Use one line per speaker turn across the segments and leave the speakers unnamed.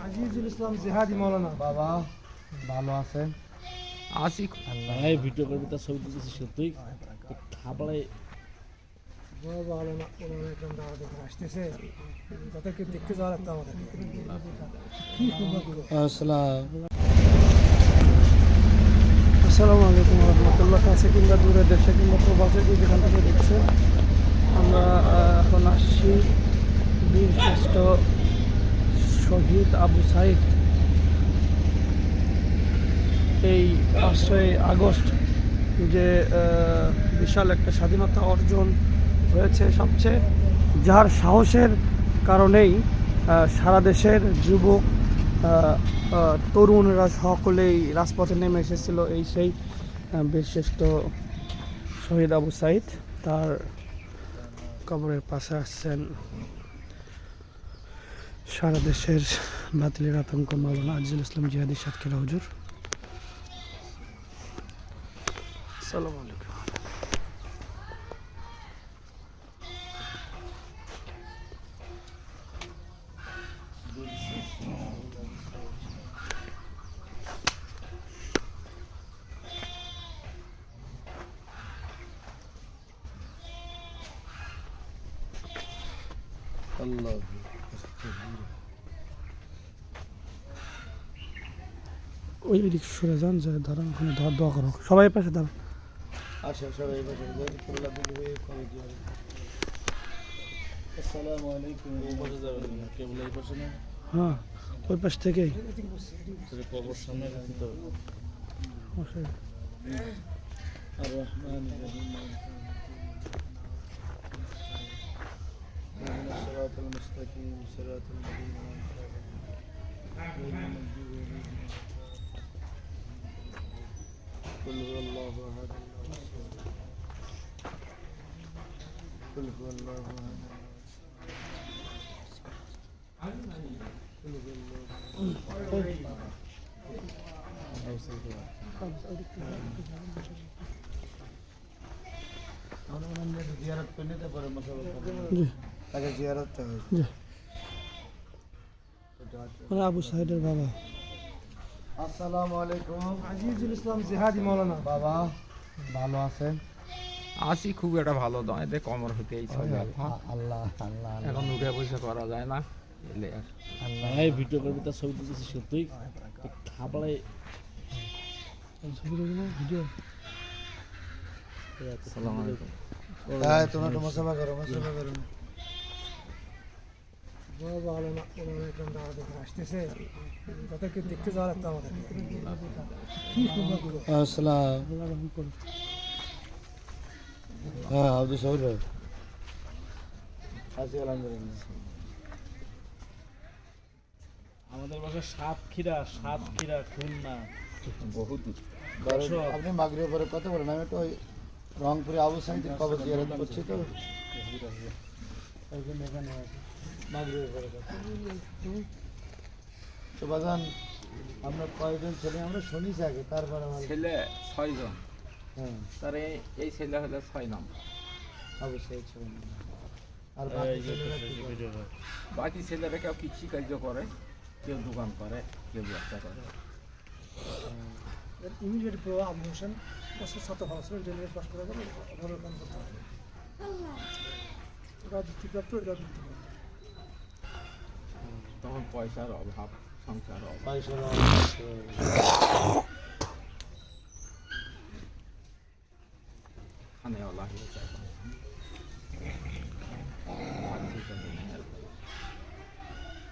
আজিজুল ইসলাম জেহাদি মৌলানা।
বাবা ভালো আছেন?
আসি
ভাই ভিডিও করবি তার ছবি তুলতেছি সত্যি। থাপড়ায়
বড় ভালো না ওনারা একদম দাওয়া দেখে আসতেছে। তাদেরকে দেখতে যাওয়া লাগতো আমাদের। কি
আসসালাম
আসসালামু আলাইকুম রহমতুল্লাহ। কাছে কিংবা দূরে দেশে কিংবা প্রবাসে যে যেখান থেকে দেখছে আমরা এখন আসছি বীর শ্রেষ্ঠ শহীদ আবু সাইদ। এই পাঁচই আগস্ট যে বিশাল একটা স্বাধীনতা অর্জন হয়েছে সবচেয়ে, যার সাহসের কারণেই সারা দেশের যুবক তরুণরা সকলেই রাজপথে নেমে এসেছিল এই সেই বীরশ্রেষ্ঠ শহীদ আবু সাইদ। তার কবরের পাশে আসছেন সারা দেশের বাতিলের আতঙ্ক মাওলানা আজিজুল ইসলাম জিহাদি সাতক্ষীরা হুজুর আসসালামু আলাইকুম
আল্লাহ
ওই দিক সরে যান যে দাঁড়ান ওখানে দোয়া দোয়া করো সবাই পাশে দাঁড়ান
আসেন সবাই বসে জাজিকুল্লাহ দিদি করে দিয়ে আসসালামু আলাইকুম
ও পাশে যাবে না কেবল এই পাশে না
হ্যাঁ ওই পাশ থেকেই
সেটা কবর সামনে রাখতে হবে
অবশ্যই।
আর রহমান الصراط المستقيم صراط الذين أنعمت عليهم غير المغضوب عليهم قل هو الله أحد الله الصمد قل هو الله أحد الله الصمد قل هو الله আমরা ওনার জিয়ারত করে নিতে পারে
জি
তাকে জিয়ারতটা হয়েছে
জি মানে আবু সাহেদের বাবা
আসসালামু আলাইকুম।
আজিজুল ইসলাম জেহাদি মৌলানা।
বাবা ভালো আছেন?
আসি খুব একটা ভালো। নয় এতে কমর হতে এই ছবি
আল্লাহ আল্লাহ
এখন উঠে বসে করা যায় না। এলে আর
আল্লাহ।
ভাই ভিডিও করবি তার ছবি তুলতেছি সত্যি থাপড়ায়
ভিডিও?
আসসালামু আলাইকুম।
তোমরা একটু মশাবা করো মশাবা করো।
বড় ভালো না ওনারা একদম দেখে আসতেছে তাদেরকে দেখতে যাওয়া লাগতো আমাদের কি
আসসালাম হ্যাঁ আব্দুল সাহুর ভাই আছি আলহামদুলিল্লাহ
আমাদের বাসা সাতক্ষীরা সাতক্ষীরা খুলনা।
বহু দূর।
বারো-
দর্শক।
আপনি মাগরির পরে কত বলেন আমি তো ওই রংপুরে আবু সাইদের কবর জিয়ারত করছি তো। এখানে তো বাজান আমরা কয়জন ছেলে আমরা শুনিছি আগে তারপর আমার
ছেলে ছয়জন।
হ্যাঁ।
তার এই- ছেলে হলে ছয়
আর বাকি ছেলেরা
কেউ কৃষি কার্য করে কেউ দোকান করে কেউ ব্যবসা করে।
ইমিডিয়েট প্রো আবু হোসেন বছর শত ভালো ডেলিভারি পাস করে গেলে ভালো কাম করতে হবে। ওরা যুক্তিপ্রাপ্ত এটা যুক্তিপ্রাপ্ত
তখন পয়সার অভাব সংসার অভাব।
পয়সার অভাব
খানেওয়ালা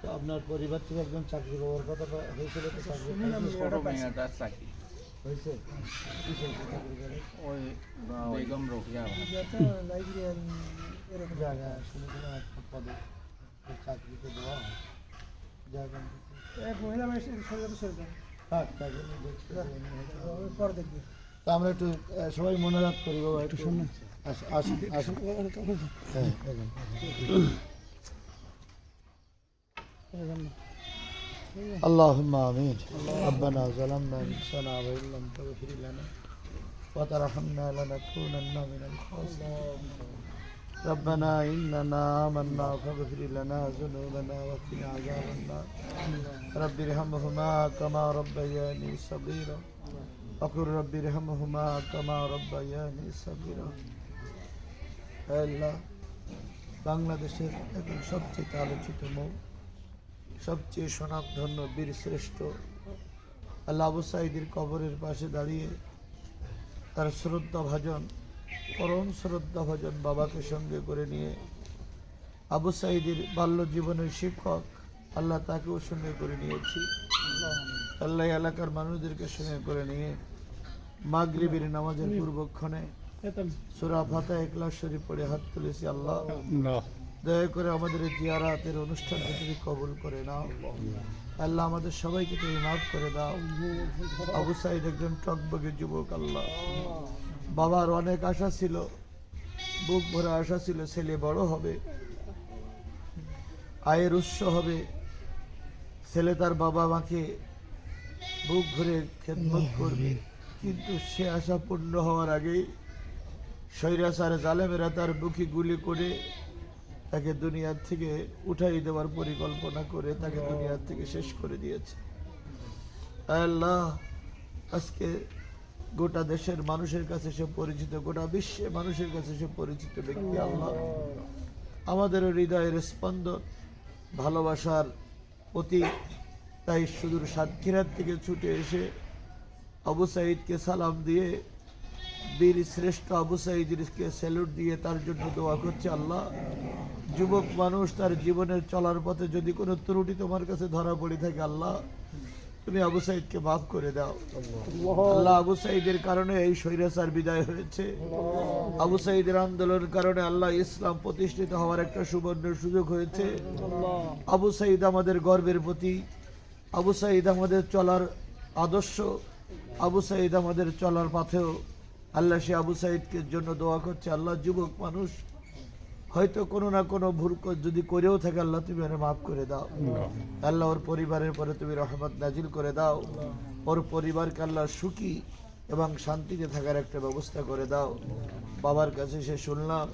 তো আপনার পরিবার থেকে একজন চাকরি পাওয়ার কথা হয়েছিল তো চাকরি হয়েছে?
ওই বেগম রোকিয়া।
এরকম।
জায়গা শুনেছিলাম একটা পদে চাকরিতে দেওয়া হয়।
মহিলা মানুষ সরকার সরে যান
থাক চাকরি দেখতে
পরে দেখবে
তো আমরা একটু আহ, সবাই মনোরাত করি বাবা একটু সামনে আসুন আসুন আসুন হ্যাঁ এখানে। اللهم آمين ربنا ظلمنا أنفسنا وإن لم تغفر لنا وترحمنا لنكونن من الخاسرين ربنا إننا آمنا فاغفر لنا ذنوبنا وقنا عذاب النار رب ارحمهما كما ربياني صغيرا وقل رب ارحمهما كما ربياني صغيرا আল্লাহ বাংলাদেশের এখন সবচেয়ে আলোচিত মুখ সবচেয়ে স্বনামধন্য বীর শ্রেষ্ঠ আল্লাহ আবু সাইদির কবরের পাশে দাঁড়িয়ে তার শ্রদ্ধা ভাজন পরম শ্রদ্ধা ভাজন বাবাকে সঙ্গে করে নিয়ে আবু সাইদির বাল্য জীবনের শিক্ষক আল্লাহ তাকেও সঙ্গে করে নিয়েছি। আল্লাহ এলাকার মানুষদেরকে সঙ্গে করে নিয়ে মাগরিবের নামাজের পূর্বক্ষণে সুরা ফাতা একলাস শরীফ পড়ে হাত তুলেছি আল্লাহ। দয়া করে আমাদের জিয়ারাতের অনুষ্ঠানকে তুমি কবুল করে নাও আল্লাহ আমাদের সবাইকে তুমি মাফ করে দাও। আবু সাইদ একজন টকবগে যুবক আল্লাহ। বাবার অনেক আশা ছিল বুক ভরা আশা ছিল ছেলে বড় হবে আয়ের উৎস হবে। ছেলে তার বাবা মাকে বুক ভরে খেদমত করবে। কিন্তু সে আশা পূর্ণ হওয়ার আগেই সৈরাসার জালেমেরা তার বুকে গুলি করে তাকে দুনিয়ার থেকে উঠাই দেওয়ার পরিকল্পনা করে তাকে দুনিয়ার থেকে শেষ করে দিয়েছে। আল্লাহ আজকে গোটা দেশের মানুষের কাছে সে পরিচিত, গোটা বিশ্বে মানুষের কাছে সে পরিচিত ব্যক্তি আল্লাহ। আমাদের হৃদয়ের স্পন্দন, ভালোবাসার প্রতি তাই সুদূর সাতক্ষীরার থেকে ছুটে এসে আবু সাইদকে সালাম দিয়ে বীর শ্রেষ্ঠ আবু সাইদকে স্যালুট দিয়ে তার জন্য দোয়া করছে আল্লাহ। যুবক মানুষ তার জীবনের চলার পথে যদি কোনো ত্রুটি তোমার কাছে ধরা পড়ে থাকে আল্লাহ তুমি আবু সাইদকে মাফ করে দাও। আল্লাহ। আবু সাইদের কারণে এই স্বৈরাচার বিদায় হয়েছে। আবু সাইদের আন্দোলনের কারণে আল্লাহ ইসলাম প্রতিষ্ঠিত হওয়ার একটা সুবর্ণ সুযোগ হয়েছে। আবু সাইদ আমাদের গর্বের প্রতি। আবু সাইদ আমাদের চলার আদর্শ। আবু সাইদ আমাদের চলার পথেও আল্লাহ সে আবু সাইদকে জন্য দোয়া করছে। আল্লাহ যুবক মানুষ হয়তো কোনো না কোনো ভুল যদি করেও থাকে আল্লাহ তুমি ওরে মাফ করে দাও। আল্লাহ। ওর পরিবারের পরে তুমি রহমত নাজিল করে দাও। ওর পরিবারকে আল্লাহ সুখী এবং শান্তিতে থাকার একটা ব্যবস্থা করে দাও। বাবার কাছে সে শুনলাম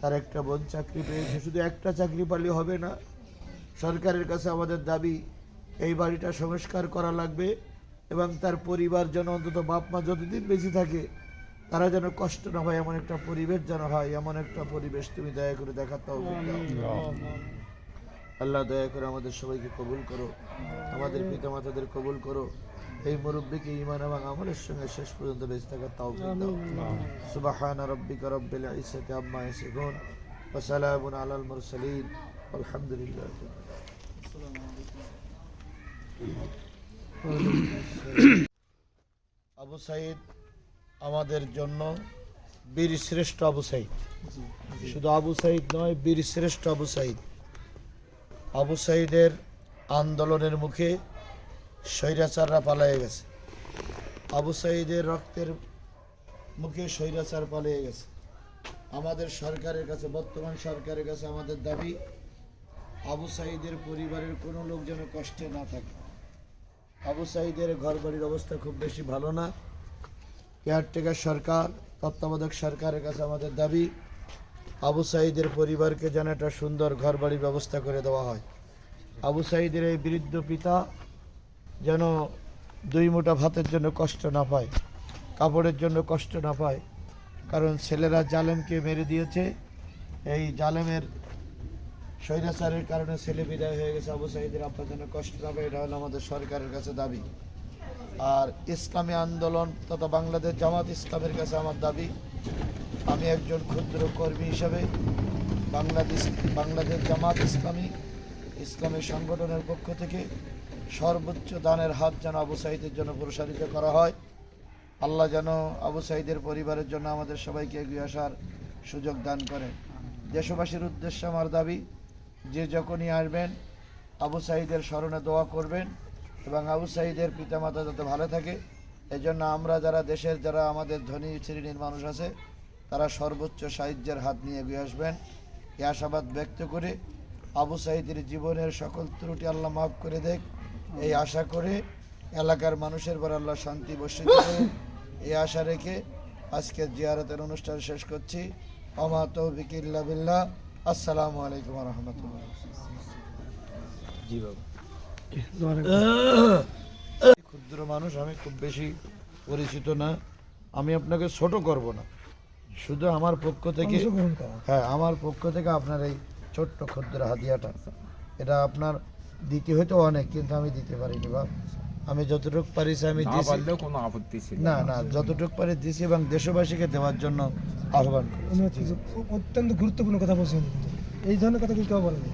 তার একটা বোন চাকরি পেয়েছে শুধু একটা চাকরি পালে হবে না। সরকারের কাছে আমাদের দাবি এই বাড়িটা সংস্কার করা লাগবে এবং তার পরিবার যেন অন্তত বাপ মা যতদিন বেঁচে থাকে তারা যেন কষ্ট না হয় এমন একটা পরিবেশ যেন হয় এমন একটা পরিবেশ তুমি দয়া করে দেখাতে আল্লাহ দয়া করে আমাদের সবাইকে কবুল করো আমাদের পিতা মাতাদের কবুল করো এই মুরব্বীকে ইমান এবং আমলের সঙ্গে শেষ পর্যন্ত বেঁচে থাকার তাও সুবাহান রব্বিকা রব্বিল ইসসাতি আম্মা ইয়াসিফুন ওয়া সালামুন আলাল মুরসালিন আলহামদুলিল্লাহ। আবু সাইদ আমাদের জন্য বীর শ্রেষ্ঠ আবু সাইদ। শুধু আবু সাইদ নয় বীর শ্রেষ্ঠ আবু সাইদ। আবু সাইদের আন্দোলনের মুখে স্বৈরাচাররা পালিয়ে গেছে। আবু সাইদের রক্তের মুখে স্বৈরাচার পালিয়ে গেছে। আমাদের সরকারের কাছে বর্তমান সরকারের কাছে আমাদের দাবি আবু সাইদের পরিবারের কোনো লোক যেন কষ্টে না থাকে। আবু সাইদের ঘর বাড়ির অবস্থা খুব বেশি ভালো না। কেয়ারটেকার সরকার, তত্ত্বাবধায়ক সরকারের কাছে আমাদের দাবি, আবু সাইদের পরিবারকে যেন একটা সুন্দর ঘর বাড়ির ব্যবস্থা করে দেওয়া হয়। আবু সাইদের এই বৃদ্ধ পিতা যেন দুই মুঠা ভাতের জন্য কষ্ট না পায়, কাপড়ের জন্য কষ্ট না পায়, কারণ ছেলেরা জালেমকে মেরে দিয়েছে। এই জালেমের স্বৈরাচারের কারণে ছেলে বিদায় হয়ে গেছে, আবু সাইদের আপনার জন্য কষ্ট না পায়, এটা হলো আমাদের সরকারের কাছে দাবি। আর ইসলামী আন্দোলন তথা বাংলাদেশ জামাত ইসলামের কাছে আমার দাবি, আমি একজন ক্ষুদ্র কর্মী হিসাবে বাংলাদেশ বাংলাদেশ জামাত ইসলামী ইসলামী সংগঠনের পক্ষ থেকে সর্বোচ্চ দানের হাত যেন আবু সাইদের জন্য প্রসারিত করা হয়। আল্লাহ যেন আবু সাইদের পরিবারের জন্য আমাদের সবাইকে এগিয়ে আসার সুযোগ দান করেন। দেশবাসীর উদ্দেশ্যে আমার দাবি, যে যখনই আসবেন, আবু সাইদের স্মরণে দোয়া করবেন। এবং আবু সাইদের পিতামাতা যাতে ভালো থাকে এই জন্য আমরা যারা দেশের, যারা আমাদের ধনী শ্রেণির মানুষ আছে, তারা সর্বোচ্চ সাহায্যের হাত নিয়ে এগিয়ে আসবেন। এই আশাবাদ ব্যক্ত করে আবু সাইদের জীবনের সকল ত্রুটি আল্লাহ মাফ করে দেখ। এই আশা করে এলাকার মানুষের পর আল্লাহ শান্তি বসে এই আশা রেখে আজকের জিয়ারতের অনুষ্ঠান শেষ করছি। আমা তৌফিক ইল্লা বিল্লাহ। আসসালামু আলাইকুম রহমতুল্লাহ।
জি বাবা।
ক্ষুদ্র মানুষ আমি খুব বেশি পরিচিত না। আমি আপনাকে ছোট করব না। শুধু আমার পক্ষ থেকে হ্যাঁ আমার পক্ষ থেকে আপনার এই ছোট্ট ক্ষুদ্র হাতিয়াটা এটা আপনার দিতে হয়তো অনেক কিন্তু আমি দিতে পারিনি বাপ। আমি যতটুকু পারিছি আমি
কোনো আপত্তি ছিল
না না। যতটুকু পারি দিছি এবং দেশবাসীকে দেওয়ার জন্য আহ্বান করি
হচ্ছে খুব অত্যন্ত গুরুত্বপূর্ণ কথা বলছেন এই ধরনের কথা কেউ বলেনি